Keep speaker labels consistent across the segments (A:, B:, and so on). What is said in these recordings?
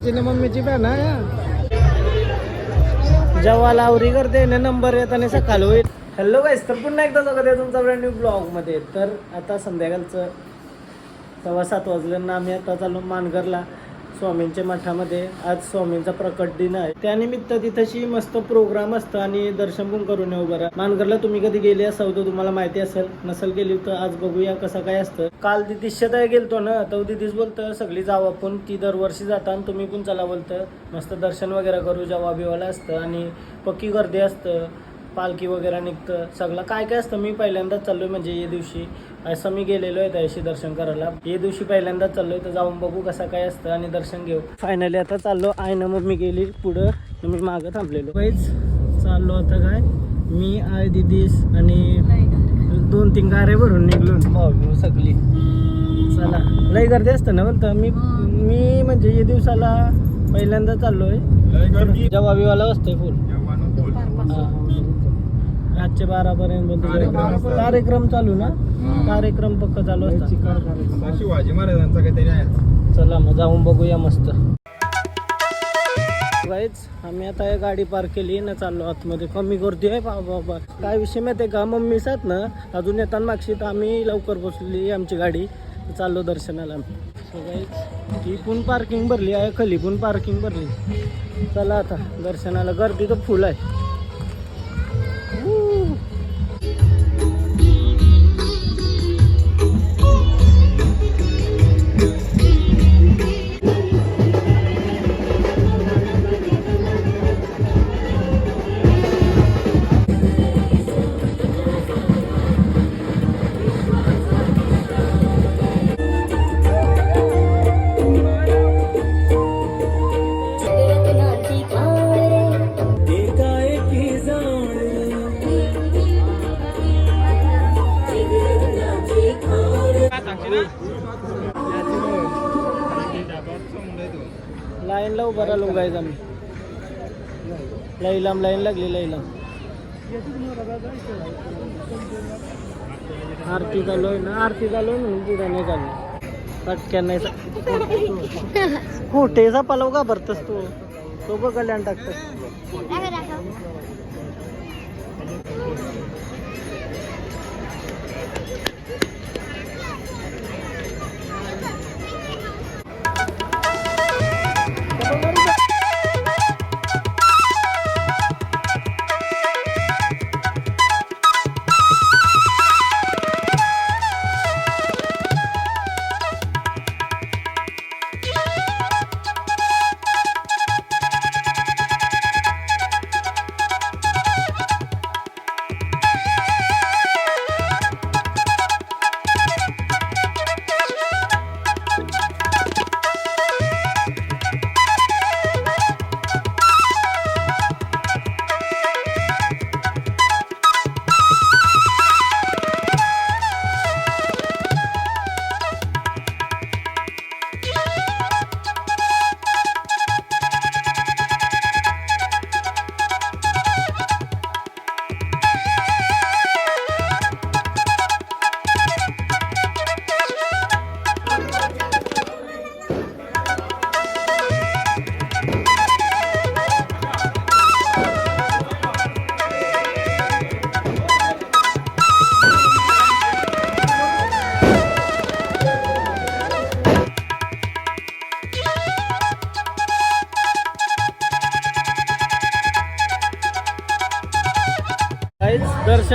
A: तिने मम्मीची बॅन आहे. जेव्हा लावरी करते ना नंबर येत आणि सकाळ होईल. हॅलो गाईस तर पुन्हा एकदा स्वागत आहे तुमचा ब्रँड न्यू ब्लॉगमध्ये तर आता संध्याकाळचं सव्वा सात वाजल्यानं आम्ही आता चालू मानगरला. स्वामींच्या मठामध्ये आज स्वामींचा प्रकट दिन आहे. त्यानिमित्त तिथशी मस्त प्रोग्राम असतं आणि दर्शन पण करून येऊ बरं. मानगरला तुम्ही कधी गेले असाल तर तुम्हाला माहिती असेल नसेल गेली तर आज बघूया कसं काय असतं. काल दिदीशा गेलतो ना तर दिदीच बोलतं सगळी जाऊ आपण ती दरवर्षी जाता आणि तुम्ही पण चला बोलतं? मस्त दर्शन वगैरे करू जेव्हा बिवाला असतं आणि पक्की गर्दी असतं. पालखी वगैरे निघतं सगळं. काय काय असतं मी पहिल्यांदाच चाललोय म्हणजे या दिवशी. असं मी गेलेलो आहे त्याशी दर्शन करायला. या दिवशी पहिल्यांदाच चाललोय तर जाऊन बघू कसं काय असतं आणि दर्शन घेऊ. फायनली आता चाललो आहे ना मग मी गेली पुढं मी मागं थांबलेलो. काहीच चाललो आता काय? मी आय दिदीस आणि दोन तीन गारे भरून निघलो. भाऊ सगळी. चला. लई गर्दी असतं ना म्हणतं. मी मी म्हणजे या दिवसाला पहिल्यांदा चाललोय. जेव्हा विवाला असतोय फुल रातचे बारा पर्यंत कार्यक्रम चालू ना? कार्यक्रम पक्क चालू असतात.
B: शिवाजी महाराजांचा काहीतरी आहे.
A: चला मग जाऊन बघूया मस्त. गाईच आम्ही आता गाडी पार्क केली ना चाललो आतमध्ये. कमी गर्दी आहे बाबा बाबा काय विषय माहिती आहे का? मम्मी सात ना अजून येताना मागशी तर आम्ही लवकर बसली आमची गाडी. चाललो दर्शनाला. ती पण पार्किंग भरली आहे खाली पण पार्किंग भरली. चला आता दर्शनाला. गर्दी तर फुल आहे. लाईनला उभा राहिलो गायज आम्ही. लईलाम लाईन लागली लईलाम आरती चालू आहे ना आरती चालू आहे म्हणून पुढे नाही चालू. पटक्यान नाही चा- खोटेचा पालव का भरतस तू? तो बघ कल्याण टाकतो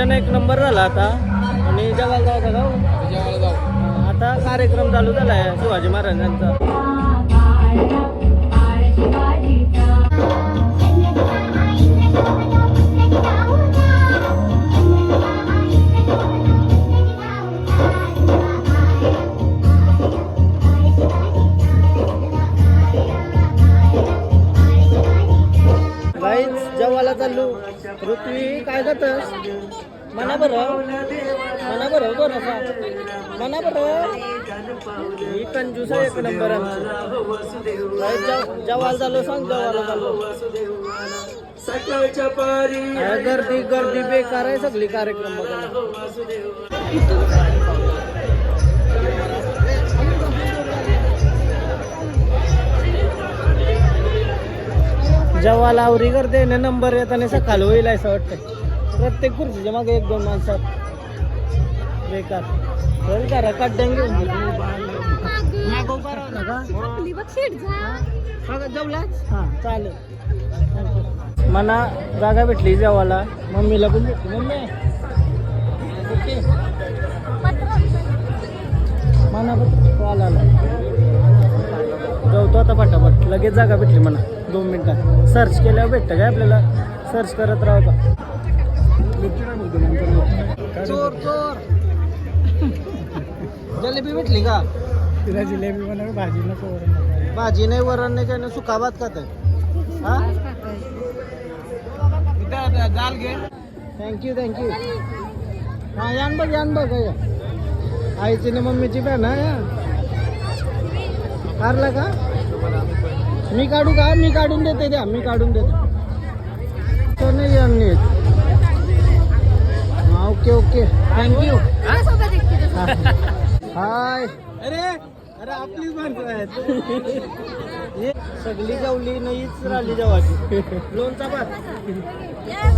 A: दर्शन एक नंबर झाला आता. आणि जगाला जाऊ का जाऊ? आता कार्यक्रम चालू झाला आहे शिवाजी महाराजांचा. मना बरं. मना बरं बरं असा मना बरं. ही कंजूस आहे एक नंबर आमची गाईच जेव- सांग जेवायला झालो.
B: सकाळच्या पारी
A: गर्दी गर्दी बेकार आहे सगळी कार्यक्रम जवाला जेव्हा लावरी करते नंबर येताना सकाळ होईल असं वाटतं प्रत्येक खुर्चीच्या मागे एक दोन माणसात बेकार. चल करा कड्ड्यान घेऊन मागव का हां. चालेल. मना जागा भेटली जेवायला. मम्मीला पण भेटली. मम्मी. ओके. मना कॉल आला. जाऊ आता पटापट. लगेच जागा भेटली म्हणा दोन मिनिटात. सर्च केल्यावर भेटतं काय आपल्याला? सर्च करत राहतो चोर चोर जलेबी भेटली का?
B: तिला जिलेबी भाजी नको
A: भाजी नाही वरण नाही काय नाही सुका भात खात हा?
B: दाल घे.
A: थँक्यू थँक्यू हा यान बघ यान बघ. आईची ना मम्मीची बॅन हा. या हारला का? मी काढू का? मी काढून देते द्या. मी काढून देते. तो नाही ओके ओके. थँक्यू हाय
B: अरे अरे आपलीच माणसं आहेत.
A: हे सगळी जेवली नाहीच राहिली जेवाची लोणचा भात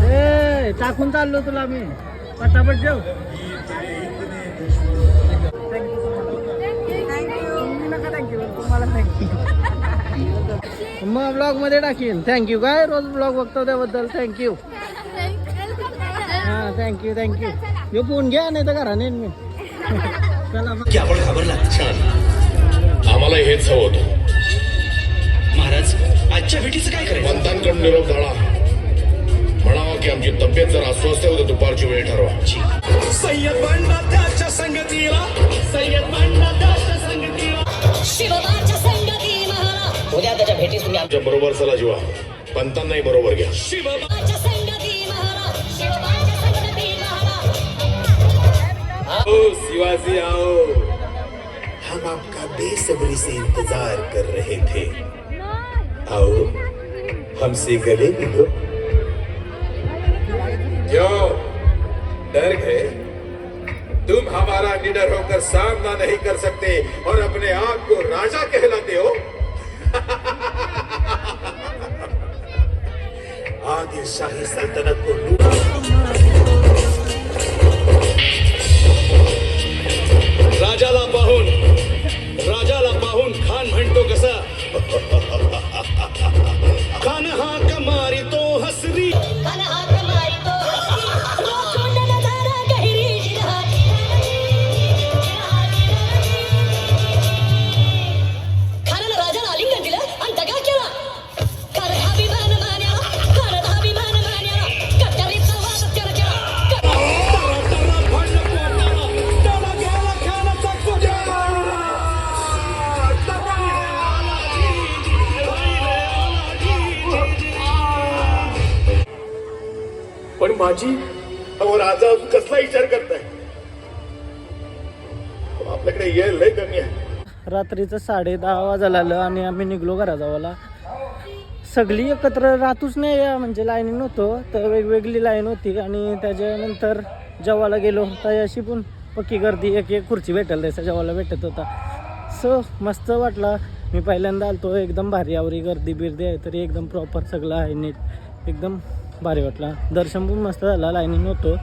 A: ए टाकून चाललो तुला मी. पटापट जेव. तुम्हाला थँक्यू मग ब्लॉगमध्ये टाकीन. थँक्यू काय रोज ब्लॉग बघतो त्याबद्दल? Thank you thank you thank you हे फोन घ्या नाही तर घरा नेन मी.
C: की आपण घाबरला छान. आम्हाला हेच हवं होतं. महाराज आजच्या भेटीचं काय करायचं? पंतांकडून निरोप धाडा. म्हणावा की आमची तब्येत जर अस्वस्थ उद्या दुपारची वेळ ठरवा. सय्यद बंडा त्याच्या संगतीला. सय्यद बंडा त्याच्या संगतीला.
D: शिवबाच्या संगती
E: उद्या त्याच्या भेटीस तुम्ही
C: आमच्या बरोबर चला जीवा. पंतांनाही बरोबर घ्या.
D: शिवबाच्या संगती
C: ओ शिवाजी आओ। हम आपका बेसब्री से इंतज़ार कर रहे थे। आओ, हमसे गले मिलो। क्यों डर गए तुम हमारा निडर होकर सामना नहीं कर सकते और अपने आप को राजा कहलाते हो। आदिल शाही सल्तनत को पण माझी अहो राजा कसला विचार करताय? आपल्याकडे ये लय कमी आहे.
A: रात्रीचं साडे दहा वाजायला आलं आणि आम्ही निघलो घरा जावाला सगळी एकत्र राहतूच नाही या म्हणजे लाईनी नव्हतो तर वेगवेगळी लाईन होती आणि त्याच्यानंतर जेवायला गेलो. तर अशी पण पक्की गर्दी एक एक खुर्ची भेटेल त्याचा जेवायला भेटत होता. सो मस्त वाटला. मी पहिल्यांदा आलतो एकदम भारी आवरी गर्दी बिर्दी आहे तरी एकदम प्रॉपर सगळं आहे नीट. एकदम भारी वाटला. दर्शन पण मस्त झाला लायनिंग होतो.